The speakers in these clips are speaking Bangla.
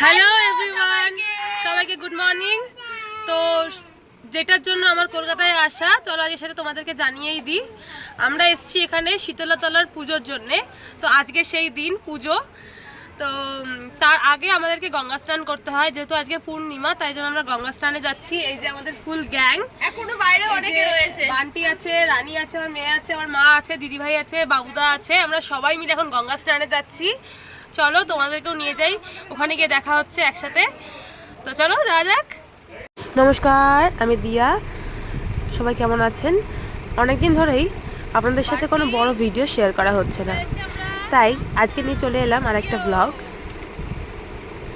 হ্যালো এভরিওয়ান সবাইকে গুড মর্নিং তো যেটার জন্য আমার কলকাতায় আসা চলো আজকে সেটা তোমাদেরকে জানিয়েই দিই। আমরা এসেছি এখানে শীতলাতলার পুজোর জন্যে। তো আজকে সেই দিন পুজো। তো তার আগে আমাদেরকে গঙ্গা স্নান করতে হয় যেহেতু আজকে পূর্ণিমা তাই জন্য আমরা গঙ্গা স্নানে যাচ্ছি। এই যে আমাদের ফুল গ্যাং এখনও বাইরে অনেকে রয়েছে। বান্টি আছে রানী আছে আমার মেয়ে আছে আমার মা আছে দিদিভাই আছে বাবুদা আছে। আমরা সবাই মিলে এখন গঙ্গা স্নানে যাচ্ছি। চলো তোমাদেরকেও নিয়ে যাই। ওখানে গিয়ে দেখা হচ্ছে একসাথে। তো চলো, যাওয়া যাক। নমস্কার, আমি দিয়া। সবাই কেমন আছেন? অনেক দিন ধরেই আপনাদের সাথে কোনো বড় ভিডিও শেয়ার করা হচ্ছে না। তাই আজকে নিয়ে চলে এলাম আর একটা ব্লগ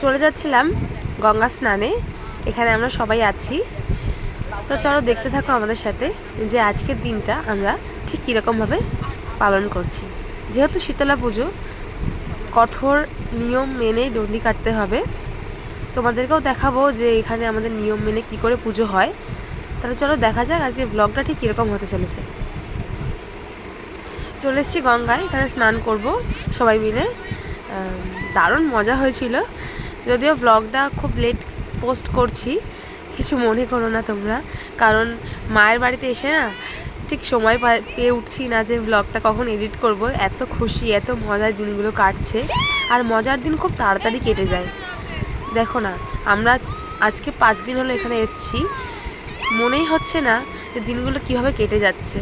চলে যাচ্ছিলাম গঙ্গা স্নানে। এখানে আমরা সবাই আছি। তো চলো দেখতে থাকো আমাদের সাথে যে আজকের দিনটা আমরা ঠিক কীরকমভাবে পালন করছি। যেহেতু শীতলা পুজো কঠোর নিয়ম মেনে ডন্ডি কাটতে হবে। তোমাদেরকেও দেখাবো যে এখানে আমাদের নিয়ম মেনে কি করে পুজো হয়। তাহলে চলো দেখা যাক আজকে ব্লগটা ঠিক কীরকম হতে চলেছে। চলে এসেছি গঙ্গায়, এখানে স্নান করব সবাই মিলে। দারুণ মজা হয়েছিল। যদিও ব্লগটা খুব লেট পোস্ট করছি, কিছু মনে করো না তোমরা। কারণ মায়ের বাড়িতে এসে না ঠিক সময় পেয়ে উঠছি না যে ব্লগটা কখন এডিট করব। এত খুশি, এত মজার দিনগুলো কাটছে। আর মজার দিন খুব তাড়াতাড়ি কেটে যায়। দেখো না, আমরা আজকে পাঁচ দিন হলো এখানে এসছি। মনেই হচ্ছে না যে দিনগুলো কীভাবে কেটে যাচ্ছে।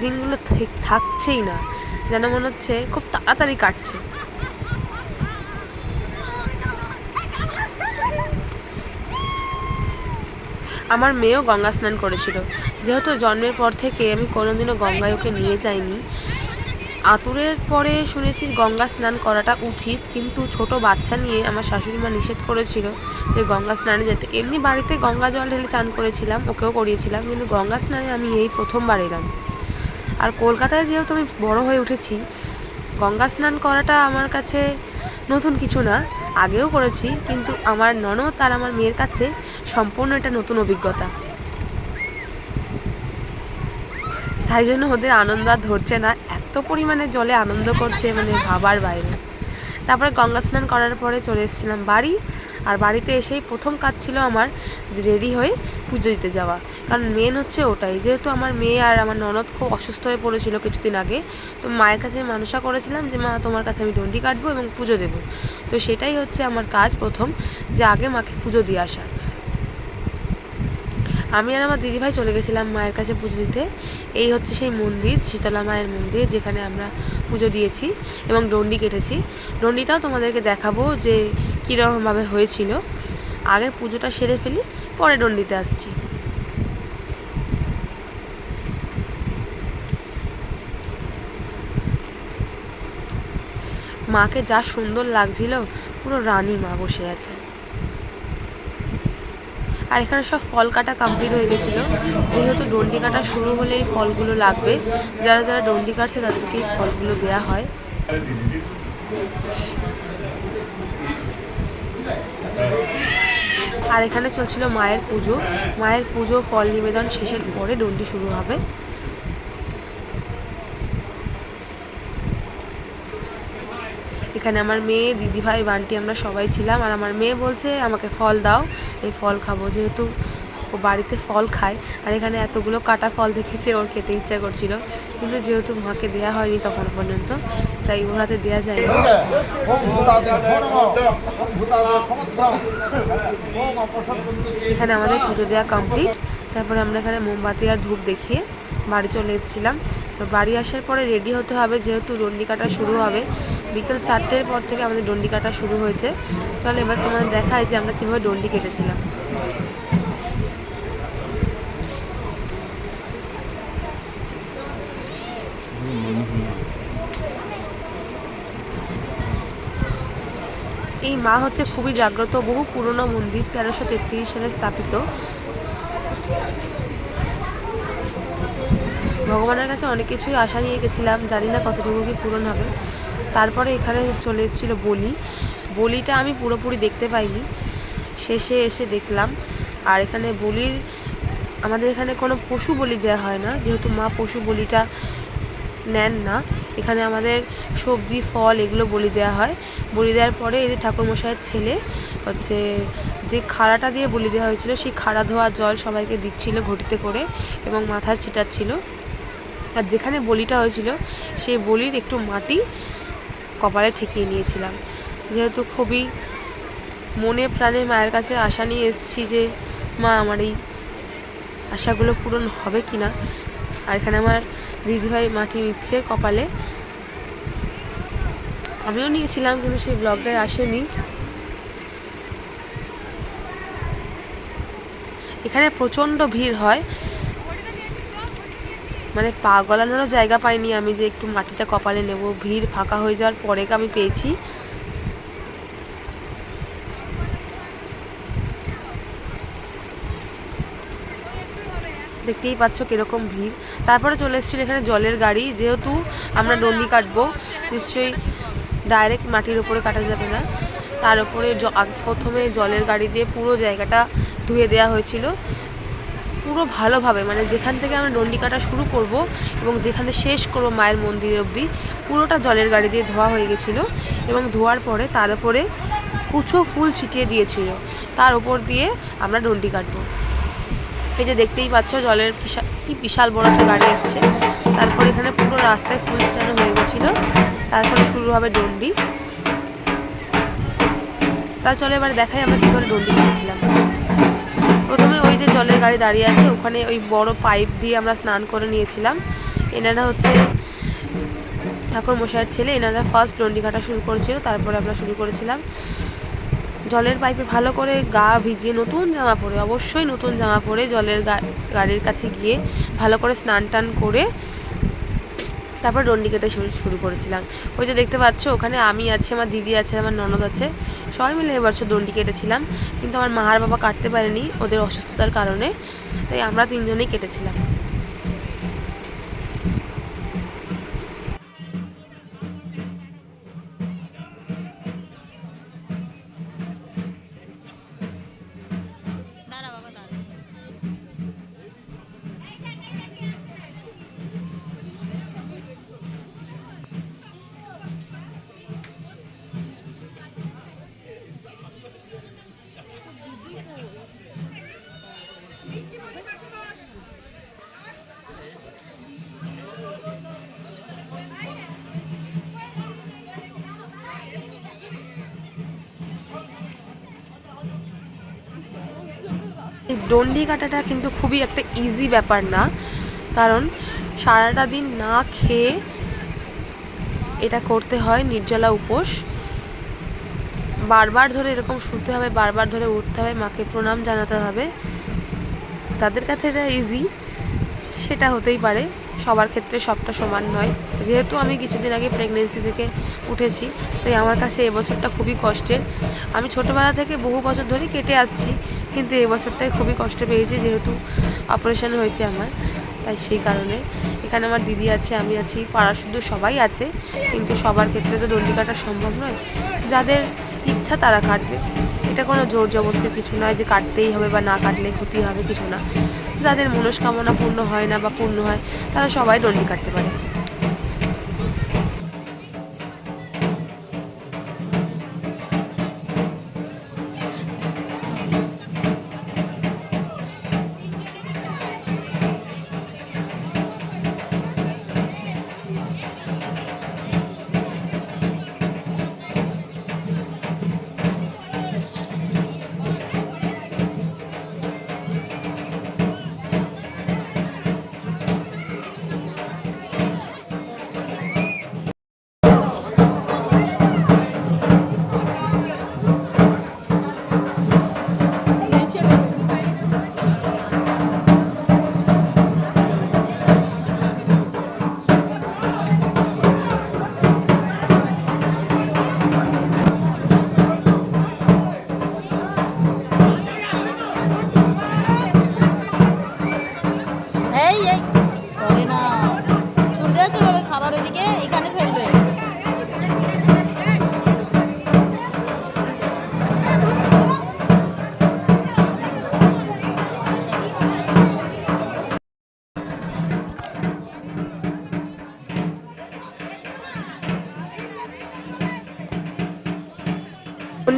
দিনগুলো থেক- থাকছেই না। যেন মনে হচ্ছে খুব তাড়াতাড়ি কাটছে। আমার মেয়েও গঙ্গা স্নান করেছিল। যেহেতু জন্মের পর থেকে আমি কোনোদিনও গঙ্গায় ওকে নিয়ে যাইনি। আতুরের পরে শুনেছি গঙ্গা স্নান করাটা উচিত, কিন্তু ছোট বাচ্চা নিয়ে আমার শাশুড়ি মা নিষেধ করেছিল যে গঙ্গা স্নানে যেতে। এমনি বাড়িতে গঙ্গা জল ঢেলে চান করেছিলাম, ওকেও করিয়েছিলাম, কিন্তু গঙ্গা স্নানে আমি এই প্রথমবার এলাম। আর কলকাতায় যেহেতু আমি বড় হয়ে উঠেছি, গঙ্গা স্নান করাটা আমার কাছে নতুন কিছু না, আগেও করেছি, কিন্তু আমার ননদ আর আমার মেয়ের কাছে সম্পূর্ণ এটা নতুন অভিজ্ঞতা। তাই জন্য ওদের আনন্দ আর ধরছে না, এত পরিমাণে জলে আনন্দ করছে মানে ভাবার বাইরে। তারপরে গঙ্গা স্নান করার পরে চলে এসেছিলাম বাড়ি, আর বাড়িতে এসেই প্রথম কাজ ছিল আমার যে রেডি হয়ে পুজো দিতে যাওয়া। কারণ মেন হচ্ছে ওটাই, যেহেতু আমার মেয়ে আর আমার ননদ খুব অসুস্থ হয়ে পড়েছিল কিছুদিন আগে, তো মায়ের কাছে মানসা করেছিলাম যে, মা, তোমার কাছে আমি ডন্ডি কাটবো এবং পুজো দেবো। তো সেটাই হচ্ছে আমার কাজ প্রথম, যে আগে মাকে পুজো দিয়ে আসা। আমি আর আমার দিদিভাই চলে গেছিলাম মায়ের কাছে পুজো দিতে। এই হচ্ছে সেই মন্দির, শীতলা মায়ের মন্দির, যেখানে আমরা পুজো দিয়েছি এবং ডন্ডি কেটেছি। ডন্ডিটাও তোমাদেরকে দেখাবো যে কীরকমভাবে হয়েছিল। আগে পুজোটা সেরে ফেলি, পরে ডন্ডিতে আসছি। মাকে যা সুন্দর লাগছিল, পুরো রানী মা বসে আছে। আর এখানে সব ফল কাটা কমপ্লিট হয়ে গেছিল। যেহেতু ডন্ডি কাটা শুরু হলে এই ফলগুলো লাগবে, যারা যারা ডন্ডি কাটছে তাদেরকে এই ফলগুলো দেওয়া হয়। আর এখানে চলছিল মায়ের পুজো। মায়ের পুজো, ফল নিবেদন শেষের পরে ডন্ডি শুরু হবে। এখানে আমার মেয়ে, দিদিভাই, বান্টি আমরা সবাই ছিলাম। আর আমার মেয়ে বলছে, আমাকে ফল দাও। এই ফল খাব। যেহেতু ও বাড়িতে ফল খায়, আর এখানে এতগুলো কাটা ফল দেখেছে, ওর খেতে ইচ্ছা করছিল। কিন্তু যেহেতু মাকে দেওয়া হয়নি তখন পর্যন্ত, তাই ওর হাতে দেওয়া অপসর্বন্তি এখানে আমাদের পুজো দেওয়া কমপ্লিট তারপরে আমরা এখানে মোমবাতি আর ধূপ দেখিয়ে বাড়ি চলে এসেছিলাম। বাড়ি আসার পরে রেডি হতে হবে, যেহেতু ডন্ডি কাটা শুরু হবে বিকেল চারটের পর থেকে আমাদের ডন্ডি কাটা শুরু হয়েছে। চলো এবার তোমাদের দেখায় যে আমরা কীভাবে ডন্ডি কেটেছিলাম। এই মা হচ্ছে খুবই জাগ্রত, বহু পুরনো মন্দির, তেরোশো তেত্রিশ সালে স্থাপিত। ভগবানের কাছে অনেক কিছুই আশা নিয়ে গেছিলাম, জানি না কতটুকু কি পূরণ হবে। তারপরে এখানে চলে এসেছিল বলি। বলিটা আমি পুরোপুরি দেখতে পাইনি। শেষে এসে দেখলাম। আর এখানে বলির, আমাদের এখানে কোনো পশু বলি দেওয়া হয় না। যেহেতু মা পশু বলিটা নেন না, এখানে আমাদের সবজি, ফল এগুলো বলি দেওয়া হয়। বলি দেওয়ার পরে এই যে ঠাকুরমশাইয়ের ছেলে, হচ্ছে যে খাড়াটা দিয়ে বলি দেওয়া হয়েছিল, সেই খাড়া ধোয়া জল সবাইকে দিচ্ছিল ঘটিতে করে এবং মাথার ছিটাচ্ছিল। আর যেখানে বলিটা হয়েছিল, সেই বলির একটু মাটি কপালে ঠেকিয়ে নিয়েছিলাম। যেহেতু খুবই মনে প্রাণে মায়ের কাছে আশা নিয়ে এসেছি যে, মা আমার এই আশাগুলো পূরণ হবে কি না আর এখানে আমার দিদিভাই মাটি নিচ্ছে কপালে। আমিও নিয়েছিলাম, কিন্তু সেই ব্লগটায় আসেনি। এখানে প্রচণ্ড ভিড় হয়। মানে পা গলানোরও জায়গা পাইনি আমি যে একটু মাটিটা কপালে নেব। ভিড় ফাঁকা হয়ে যাওয়ার পরে আমি পেয়েছি। দেখতেই পাচ্ছ কীরকম ভিড়। তারপরে চলে এসেছিল এখানে জলের গাড়ি। যেহেতু আমরা ডন্ডি কাটবো, নিশ্চয়ই ডাইরেক্ট মাটির উপরে কাটা যাবে না। তার উপরে প্রথমে জলের গাড়ি দিয়ে পুরো জায়গাটা ধুয়ে দেওয়া হয়েছিল। পুরো ভালোভাবে মানে যেখান থেকে আমরা ডন্ডি কাটা শুরু করব এবং যেখানে শেষ করব মায়ের মন্দির অবধি, পুরোটা জলের গাড়ি দিয়ে ধোয়া হয়ে গেছিল এবং ধোয়ার পরে তার উপরে কুচো ফুল ছিটিয়ে দিয়েছিল। তার উপর দিয়ে আমরা ডন্ডি কাটবো। এই যে দেখতেই পাচ্ছ, জলের কি বিশাল বড় একটা গাড়ি এসছে। তারপর এখানে পুরো রাস্তায় ফুল ছিটানো হয়ে গেছিল। তারপরে শুরু হবে ডন্ডি। তা চলে এবার দেখাই আমরা কী করে ডন্ডি কেটেছিলাম। গাড়ি দাঁড়িয়ে আছে, ওখানে ওই বড় পাইপ দিয়ে আমরা স্নান করে নিয়েছিলাম। এনারা হচ্ছে ঠাকুর মশাইয়ের ছেলে, এনারা ফার্স্ট ডন্ডি কাটা শুরু করেছিল, তারপরে আমরা শুরু করেছিলাম। জলের পাইপে ভালো করে গা ভিজিয়ে নতুন জামা পরে, অবশ্যই নতুন জামা পরে জলের গাড়ির কাছে গিয়ে ভালো করে স্নান টান করে তারপর ডন্ডি কেটে শুরু শুরু করেছিলাম। ওই যে দেখতে পাচ্ছ, ওখানে আমি আছি, আমার দিদি আছে, আমার ননদ আছে। সবাই মিলে এবছর দন্ডি কেটেছিলাম। কিন্তু আমার মাহার বাবা কাটতে পারেনি, ওদের অসুস্থতার কারণে। তাই আমরা তিনজনেই কেটেছিলাম। ডন্ডি কাটাটা কিন্তু খুবই একটা ইজি ব্যাপার না। কারণ সারাটা দিন না খেয়ে এটা করতে হয় নির্জলা উপোস। বারবার ধরে এরকম শুতে হবে, বারবার ধরে উঠতে হবে, মাকে প্রণাম জানাতে হবে। তাদের কাছে এটা ইজি সেটা হতেই পারে। সবার ক্ষেত্রে সবটা সমান নয়। যেহেতু আমি কিছুদিন আগে প্রেগনেন্সি থেকে উঠেছি, তাই আমার কাছে এবছরটা খুবই কষ্টের। আমি ছোটোবেলা থেকে বহু বছর ধরে কেটে আসছি। কিন্তু এবছরটাই খুবই কষ্ট পেয়েছি যেহেতু অপারেশন হয়েছে আমার, তাই সেই কারণে। এখানে আমার দিদি আছে, আমি আছি পাড়া শুদ্ধ সবাই আছে, কিন্তু সবার ক্ষেত্রে তো দণ্ডি কাটা সম্ভব নয়। যাদের ইচ্ছা তারা কাটবে। এটা কোনো জোর জবস্তির কিছু নয় যে কাটতেই হবে বা না কাটলে ক্ষতি হবে, কিছু না। যাদের মনস্কামনা পূর্ণ হয় না বা পূর্ণ হয়, তারা সবাই দণ্ডি কাটতে পারে।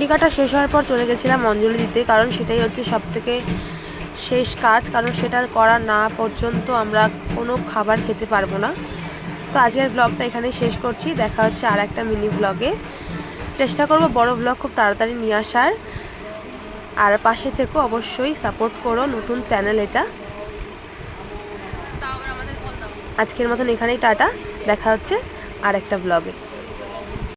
চন্ডিকাটা শেষ হওয়ার পর চলে গেছিলাম অঞ্জলি দিতে কারণ সেটাই হচ্ছে সব থেকে শেষ কাজ কারণ সেটা করা না পর্যন্ত আমরা কোনো খাবার খেতে পারব না। তো আজকের ব্লগটা এখানেই শেষ করছি দেখা হচ্ছে আর একটা মিনি ব্লগে চেষ্টা করব বড় ব্লগ খুব তাড়াতাড়ি নিয়ে আসার। আর পাশে থেকেও অবশ্যই সাপোর্ট করো নতুন চ্যানেল এটা। আজকের মতন এখানেই টাটা দেখা হচ্ছে আর একটা ব্লগে